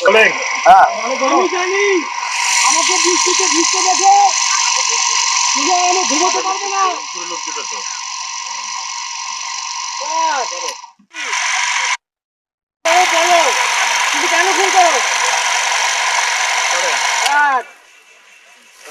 বলেন আমি জানি আমাকে বৃষ্টিতে ভিজতে দেখে তুমি আমি ঘুমোতে পারব না ব্যাস। বলো, বলো তুমি কেন ফোন করো ব্যাস। আমার প্রশ্নের উত্তর না দিয়ে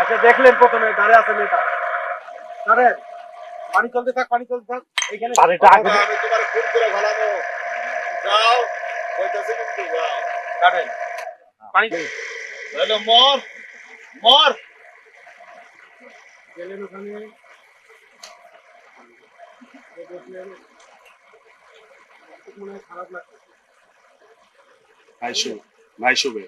আচ্ছা দেখলেন প্রথমে দাঁড়িয়ে আছে মেয়েটা। পানি চলতে থাক পানি চলতে থাক। এইখানে পানিটা আগে তোমার ফোন করে ভালানো যাও কইতাছে কিন্তু যাও। দাঁড়েন পানি হ্যালো মর মর। গেলেন ওখানে। মনে হয় খারাপ লাগছে ভাইশু বে